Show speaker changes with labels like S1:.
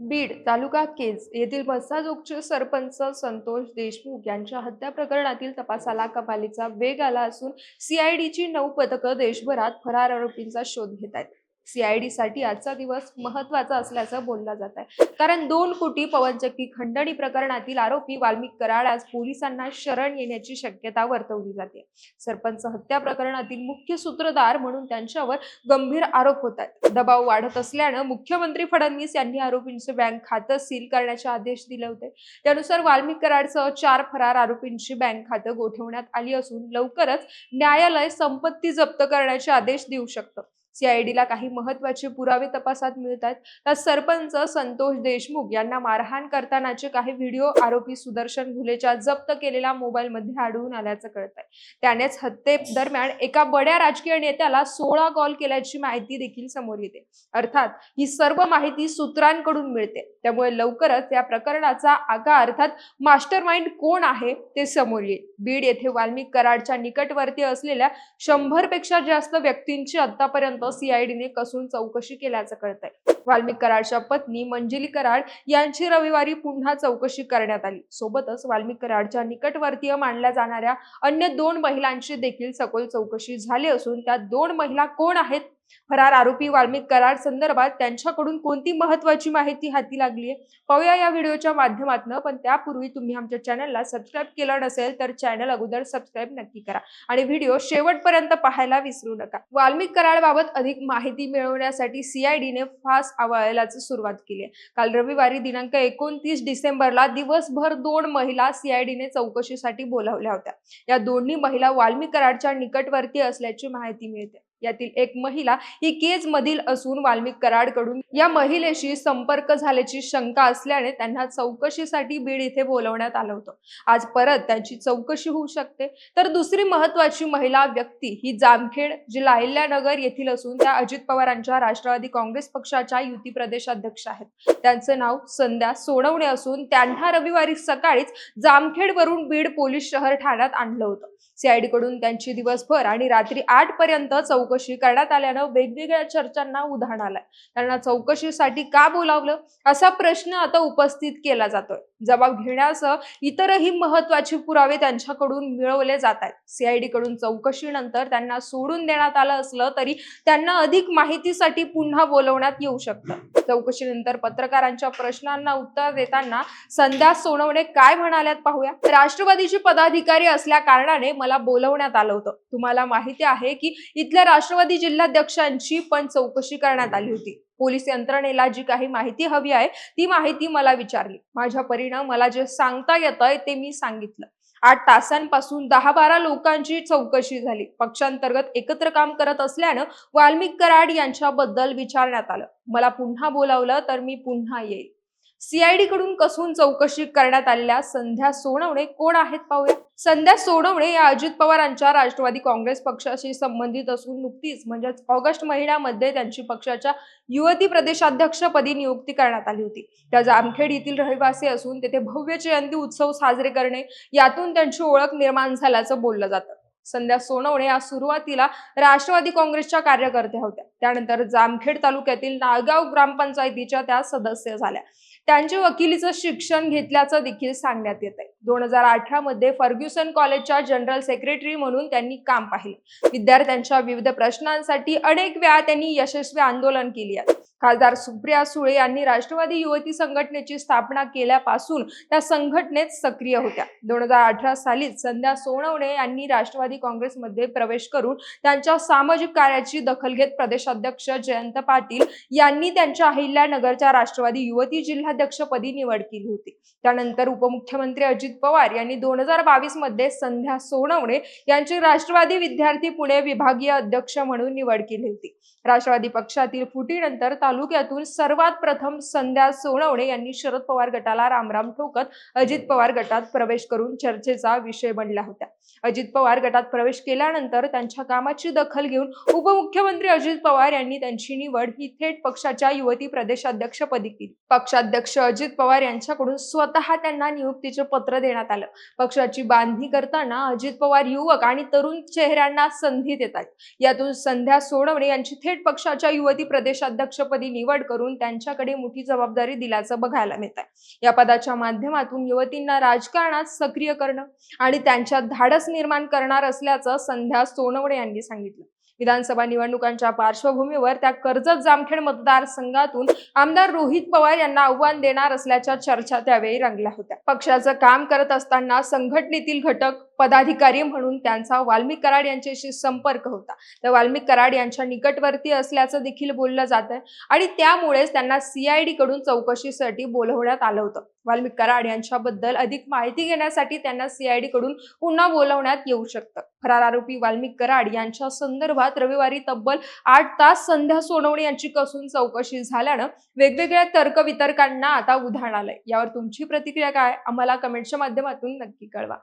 S1: बीड तालुका केज येथील भस्साजोगचे सरपंच संतोष देशमुख यांच्या हत्या प्रकरणातील तपासाला कमालीचा वेग आला असून सीआयडीची नऊ पथकं देशभरात फरार आरोपींचा शोध घेत आहेत. सीआयडी साठी आजचा दिवस महत्त्वाचा असल्याचं बोललं जात आहे. कारण दोन कोटी पवनचक्की खंडणी प्रकरणातील आरोपी वाल्मिक कराड आज पोलिसांना शरण येण्याची शक्यता वर्तवली जाते. सरपंच हत्या प्रकरणातील मुख्य सूत्रधार म्हणून त्यांच्यावर गंभीर आरोप होत आहेत. दबाव वाढत असल्यानं मुख्यमंत्री फडणवीस यांनी आरोपींचे बँक खातं सील करण्याचे आदेश दिले होते. त्यानुसार वाल्मिक कराडसह चार फरार आरोपींची बँक खातं गोठवण्यात आली असून लवकरच न्यायालय संपत्ती जप्त करण्याचे आदेश देऊ शकतं. सीआयडीला काही महत्त्वाचे पुरावे तपासात मिळतात. तर सरपंच संतोष देशमुख यांना मारहाण करतानाचे काही व्हिडिओ आरोपी सुदर्शन घुलेच्या जप्त केलेल्या मोबाईलमध्ये आढळून आल्याचं कळत आहे त्यानेच हत्येदरम्यान एका बड्या राजकीय नेत्याला सोळा कॉल केल्याची माहिती देखील समोर येते. अर्थात ही सर्व माहिती सूत्रांकडून मिळते. त्यामुळे लवकरच या प्रकरणाचा आगा अर्थात मास्टर माइंड कोण आहे ते समोर येईल. बीड येथे वाल्मिक कराडच्या निकटवर्ती असलेल्या शंभरपेक्षा जास्त व्यक्तींची आतापर्यंत सीआयडीने कसून चौकशी केल्याचं कळत आहे वाल्मिक कराडच्या पत्नी मंजिली कराड यांची रविवारी पुन्हा चौकशी करण्यात आली. सोबतच वाल्मिक कराडच्या निकटवर्तीय मानल्या जाणाऱ्या अन्य दोन महिलांची देखील सखोल चौकशी झाली असून त्या दोन महिला कोण आहेत फरार आरोपी वाल्मिक कराड संदर्भात त्यांच्याकडून कोणती महत्वाची माहिती हाती लागली आहे? पाहूया या व्हिडिओच्या माध्यमातून पण त्यापूर्वी तुम्ही आमच्या चॅनलला सबस्क्राईब केलं नसेल तर चॅनल अगोदर सबस्क्राईब नक्की करा आणि व्हिडिओ शेवटपर्यंत पाहायला विसरू नका. वाल्मिक कराड बाबत अधिक माहिती मिळवण्यासाठी सीआयडीने फास्ट अहवालाची सुरुवात केली आहे. काल रविवारी दिनांक एकोणतीस डिसेंबरला दिवसभर दोन महिला सीआयडीने चौकशीसाठी बोलावल्या होत्या. या दोन्ही महिला वाल्मिक कराडच्या निकटवर्ती असल्याची माहिती मिळते. यातील एक महिला ही केज मधील असून वाल्मिक कराडकडून या महिलेशी संपर्क झाल्याची शंका असल्याने त्यांना चौकशीसाठी बीड इथे बोलवण्यात आलं होतं. आज परत त्यांची चौकशी होऊ शकते. तर दुसरी महत्वाची महिला व्यक्ती ही जामखेड जिल्हा अहिल्यानगर येथील असून त्या अजित पवारांच्या राष्ट्रवादी काँग्रेस पक्षाच्या युती प्रदेशाध्यक्ष आहेत. त्यांचं नाव संध्या सोनवणे असून त्यांना रविवारी सकाळीच जामखेड वरून बीड पोलीस शहर ठाण्यात आणलं होतं. सीआयडी कडून त्यांची दिवसभर आणि रात्री आठ पर्यंत चौकशी करण्यात आल्यानं वेगवेगळ्या चर्चांना उधाण आलंय. त्यांना चौकशीसाठी का बोलावलं? असा प्रश्न आता उपस्थित केला जातोय. जबाब घेण्यासह इतरही महत्त्वाचे पुरावे त्यांच्याकडून मिळवले जात आहेत. सीआयडी कडून चौकशीनंतर त्यांना सोडून देण्यात आलं असलं तरी त्यांना अधिक माहितीसाठी पुन्हा बोलवण्यात येऊ शकतं. चौकशीनंतर पत्रकारांच्या प्रश्नांना उत्तर देताना संध्या सोनवणे काय म्हणाल्यात पाहूया. राष्ट्रवादीचे पदाधिकारी असल्या कारणाने मला बोलवण्यात आलं होतं. तुम्हाला माहिती आहे की इथल्या राष्ट्रवादी जिल्हाध्यक्षांची पण चौकशी करण्यात आली होती. पोलीस यंत्रणेला जी काही माहिती हवी आहे ती माहिती मला विचारली. माझ्या परीनं मला जे सांगता येतंय ते मी सांगितलं. आठ तासांपासून दहा बारा लोकांची चौकशी झाली. पक्षांतर्गत एकत्र काम करत असल्यानं वाल्मिक कराड यांच्याबद्दल विचारण्यात आलं. मला पुन्हा बोलावलं तर मी पुन्हा येईल. सीआयडी कडून कसून चौकशी करण्यात आलेल्या संध्या सोनवणे कोण आहेत पाहूया. संध्या सोनवणे या अजित पवारांच्या राष्ट्रवादी काँग्रेस पक्षाशी संबंधित असून नुकतीच म्हणजेच ऑगस्ट महिन्यामध्ये त्यांची पक्षाच्या युवती प्रदेशाध्यक्षपदी नियुक्ती करण्यात आली होती. त्या जामखेड येथील रहिवासी असून तेथे भव्य जयंती उत्सव साजरे करणे यातून त्यांची ओळख निर्माण झाल्याचं बोललं जातं. संध्या सोनवणे या सुरुवातीला राष्ट्रवादी काँग्रेसच्या कार्यकर्त्या होत्या. त्यानंतर जामखेड तालुक्यातील नागाव ग्रामपंचायतीच्या त्या सदस्य झाल्या. त्यांचे वकिलीचं शिक्षण घेतल्याचं देखील सांगण्यात येत आहे दोन हजार अठरा मध्ये फर्ग्युसन कॉलेजच्या जनरल सेक्रेटरी म्हणून त्यांनी काम पाहिलं. विद्यार्थ्यांच्या विविध प्रश्नांसाठी अनेक वेळा त्यांनी यशस्वी आंदोलन केली आहे. खासदार सुप्रिया सुळे यांनी राष्ट्रवादी युवती संघटनेची स्थापना केल्यापासून त्या संघटनेत सक्रिय होत्या. दोन हजार अठरा सालीच संध्या सोनवणे यांनी राष्ट्रवादी काँग्रेसमध्ये प्रवेश करून त्यांच्या सामाजिक कार्याची दखल घेत प्रदेशाध्यक्ष जयंत पाटील यांनी त्यांच्या अहिल्यानगरच्या राष्ट्रवादी युवती जिल्हाध्यक्षपदी निवड केली होती. त्यानंतर उपमुख्यमंत्री अजित पवार यांनी दोन हजार बावीसमध्ये संध्या सोनवणे यांची राष्ट्रवादी विद्यार्थी पुणे विभागीय अध्यक्ष म्हणून निवड केली होती. राष्ट्रवादी पक्षातील फुटीनंतर तालुक्यातून सर्वात प्रथम संध्या सोनवणे यांनी शरद पवार गटाला रामराम ठोकत अजित पवार गटात प्रवेश करून चर्चेचा विषय बनला होता अजित पवार गटात प्रवेश केल्यानंतर त्यांच्या कामाची दखल घेऊन उपमुख्यमंत्री अजित पवार यांनी त्यांची निवड ही थेट पक्षाच्या युवती प्रदेशाध्यक्षपदी केली. पक्षाध्यक्ष अजित पवार यांच्याकडून स्वतः त्यांना नियुक्तीचे पत्र देण्यात आलं. पक्षाची बांधणी करताना अजित पवार युवक आणि तरुण चेहऱ्यांना संधी देतात यातून संध्या सोनवणे यांची थेट थेट पक्षाच्या युवती प्रदेशाध्यक्षपदी निवड करून त्यांच्याकडे मोठी जबाबदारी दिल्याचं बघायला मिळत आहे या पदाच्या माध्यमातून युवतींना राजकारणात सक्रिय करणं आणि त्यांच्यात धाडस निर्माण करणार असल्याचं संध्या सोनवणे यांनी सांगितलं. विधानसभा निवडणुकांच्या पार्श्वभूमीवर त्या कर्जत जामखेड मतदारसंघातून आमदार रोहित पवार यांना आव्हान देणार असल्याच्या चर्चा त्यावेळी रंगल्या होत्या. पक्षाचं काम करत असताना संघटनेतील घटक पदाधिकारी म्हणून त्यांचा वाल्मिक कराड यांच्याशी संपर्क होता. तर वाल्मिक कराड यांच्या निकटवर्ती असल्याचं देखील बोललं जात आहे आणि त्यामुळेच त्यांना सीआयडी कडून चौकशीसाठी बोलवण्यात आलं होतं. वाल्मिक कराड यांच्याबद्दल अधिक माहिती घेण्यासाठी त्यांना सीआयडी कडून पुन्हा बोलवण्यात येऊ शकतं. फरार आरोपी वाल्मिक कराड यांच्या संदर्भात रविवारी तब्बल आठ तास संध्या सोनवणे यांची कसून चौकशी झाल्यानं वेगवेगळ्या तर्कवितर्कांना आता उधाण आलंय. यावर तुमची प्रतिक्रिया काय? आम्हाला कमेंटच्या माध्यमातून नक्की कळवा.